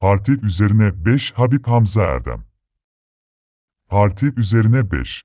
Parti üzerine 5 Habib Hamza Erdem. Parti üzerine 5.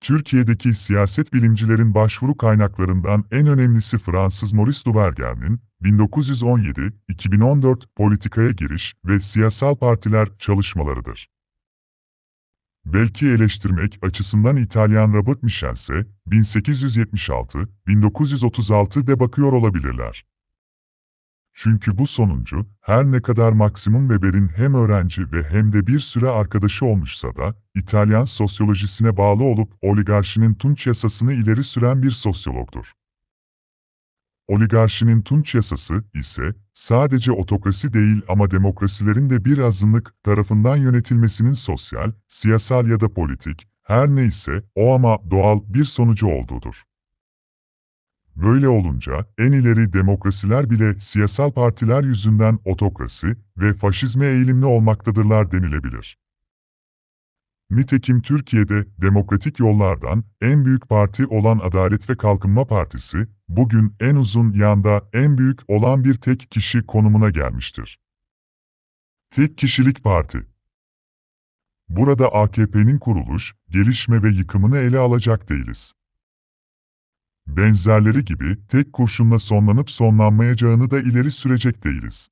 Türkiye'deki siyaset bilimcilerin başvuru kaynaklarından en önemlisi Fransız Maurice Duverger'in 1917-2014 politikaya giriş ve siyasal partiler çalışmalarıdır. Belki eleştirmek açısından İtalyan Robert Michel ise 1876-1936 de bakıyor olabilirler. Çünkü bu sonuncu, her ne kadar Maximum Weber'in hem öğrenci ve hem de bir süre arkadaşı olmuşsa da, İtalyan sosyolojisine bağlı olup oligarşinin Tunç yasasını ileri süren bir sosyologdur. Oligarşinin Tunç yasası ise sadece otokrasi değil ama demokrasilerin de bir azınlık tarafından yönetilmesinin sosyal, siyasal ya da politik, her neyse o ama doğal bir sonucu olduğudur. Böyle olunca en ileri demokrasiler bile siyasal partiler yüzünden otokrasi ve faşizme eğilimli olmaktadırlar denilebilir. Nitekim Türkiye'de demokratik yollardan en büyük parti olan Adalet ve Kalkınma Partisi, bugün en uzun yanda en büyük olan bir tek kişi konumuna gelmiştir. Tek kişilik parti. Burada AKP'nin kuruluş, gelişme ve yıkımını ele alacak değiliz. Benzerleri gibi tek kurşunla sonlanıp sonlanmayacağını da ileri sürecek değiliz.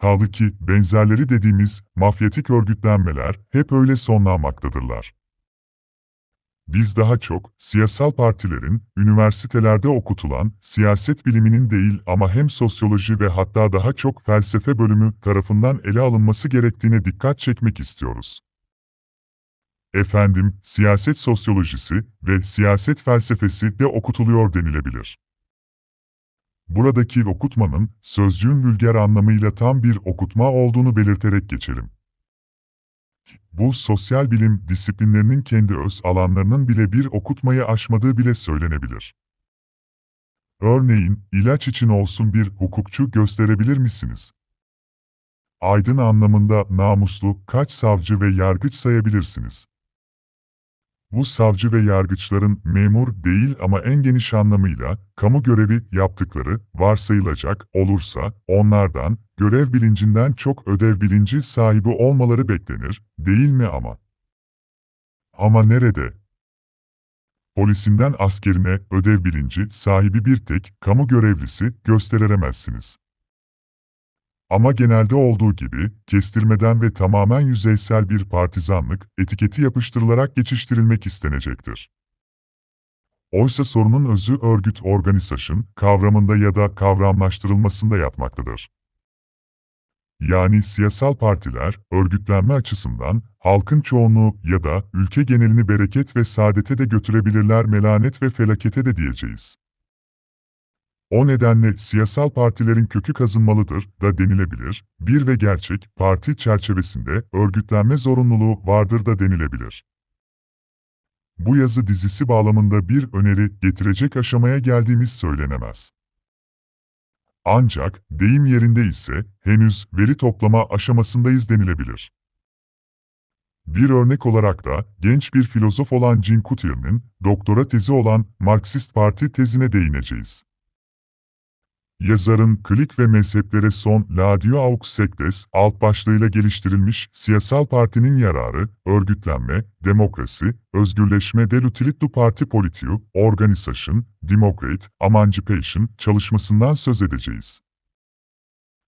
Kaldı ki benzerleri dediğimiz mafyatik örgütlenmeler hep öyle sonlanmaktadırlar. Biz daha çok siyasal partilerin üniversitelerde okutulan siyaset biliminin değil ama hem sosyoloji ve hatta daha çok felsefe bölümü tarafından ele alınması gerektiğine dikkat çekmek istiyoruz. Efendim, siyaset sosyolojisi ve siyaset felsefesi de okutuluyor denilebilir. Buradaki okutmanın, sözcüğün vulger anlamıyla tam bir okutma olduğunu belirterek geçelim. Bu sosyal bilim disiplinlerinin kendi öz alanlarının bile bir okutmayı aşmadığı bile söylenebilir. Örneğin, ilaç için olsun bir hukukçu gösterebilir misiniz? Aydın anlamında namuslu kaç savcı ve yargıç sayabilirsiniz? Bu savcı ve yargıçların memur değil ama en geniş anlamıyla kamu görevi yaptıkları varsayılacak olursa onlardan görev bilincinden çok ödev bilinci sahibi olmaları beklenir, değil mi ama? Ama nerede? Polisinden askerine ödev bilinci sahibi bir tek kamu görevlisi gösteremezsiniz. Ama genelde olduğu gibi, kestirmeden ve tamamen yüzeysel bir partizanlık etiketi yapıştırılarak geçiştirilmek istenecektir. Oysa sorunun özü örgüt organizasyon kavramında ya da kavramlaştırılmasında yatmaktadır. Yani siyasal partiler, örgütlenme açısından, halkın çoğunluğu ya da ülke genelini bereket ve saadete de götürebilirler melanet ve felakete de diyeceğiz. O nedenle siyasal partilerin kökü kazınmalıdır da denilebilir, bir ve gerçek parti çerçevesinde örgütlenme zorunluluğu vardır da denilebilir. Bu yazı dizisi bağlamında bir öneri getirecek aşamaya geldiğimiz söylenemez. Ancak deyim yerinde ise henüz veri toplama aşamasındayız denilebilir. Bir örnek olarak da genç bir filozof olan Jean Coutier'in doktora tezi olan Marksist Parti tezine değineceğiz. Yazarın Klik ve Mezheplere Son Ladio Aux Sectes alt başlığıyla geliştirilmiş siyasal partinin yararı, örgütlenme, demokrasi, özgürleşme de l'utilité parti politique, organisation, democrate, emancipation çalışmasından söz edeceğiz.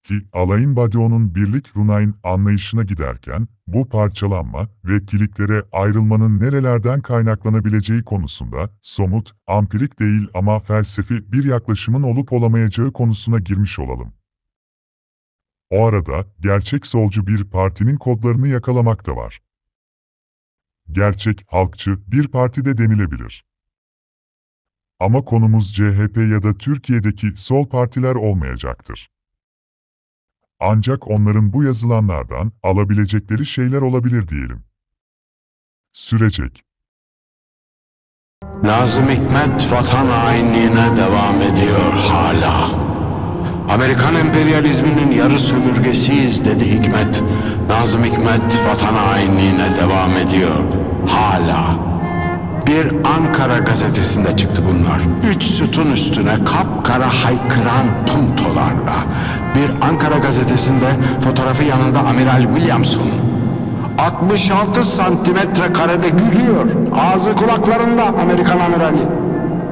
Ki Alain Badiou'nun birlik Runayn anlayışına giderken, bu parçalanma ve kiliklere ayrılmanın nerelerden kaynaklanabileceği konusunda somut, ampirik değil ama felsefi bir yaklaşımın olup olamayacağı konusuna girmiş olalım. O arada gerçek solcu bir partinin kodlarını yakalamak da var. Gerçek halkçı bir partide denilebilir. Ama konumuz CHP ya da Türkiye'deki sol partiler olmayacaktır. Ancak onların bu yazılanlardan alabilecekleri şeyler olabilir diyelim. Sürecek. Nazım Hikmet vatan hainliğine devam ediyor hala. Amerikan emperyalizminin yarı sömürgesiyiz dedi Hikmet. Nazım Hikmet vatan hainliğine devam ediyor hala. Bir Ankara gazetesinde çıktı bunlar. Üç sütun üstüne kapkara haykıran puntolarla. Bir Ankara gazetesinde fotoğrafı yanında Amiral Williamson. 66 santimetre karede gülüyor. Ağzı kulaklarında Amerikan amirali.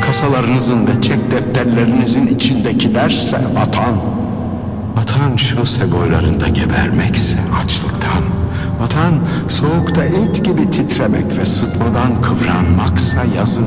kasalarınızın ve çek defterlerinizin içindekilerse vatan. Vatan şose boylarında gebermekse açlıktan. Vatan soğukta et gibi titremek ve sıtmadan kıvranmaksa yazın.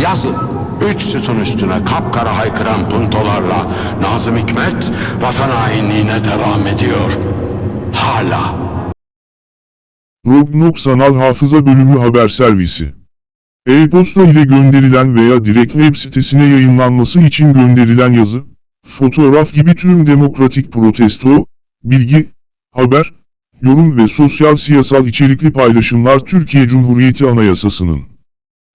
Yazın. Üç sütun üstüne kapkara haykıran puntolarla Nazım Hikmet vatan hainliğine devam ediyor. Hala. Rognok Sanal Hafıza Bölümü Haber Servisi E-posta ile gönderilen veya direkt web sitesine yayınlanması için gönderilen yazı, fotoğraf gibi tüm demokratik protesto, bilgi, haber, yorum ve sosyal siyasal içerikli paylaşımlar Türkiye Cumhuriyeti Anayasası'nın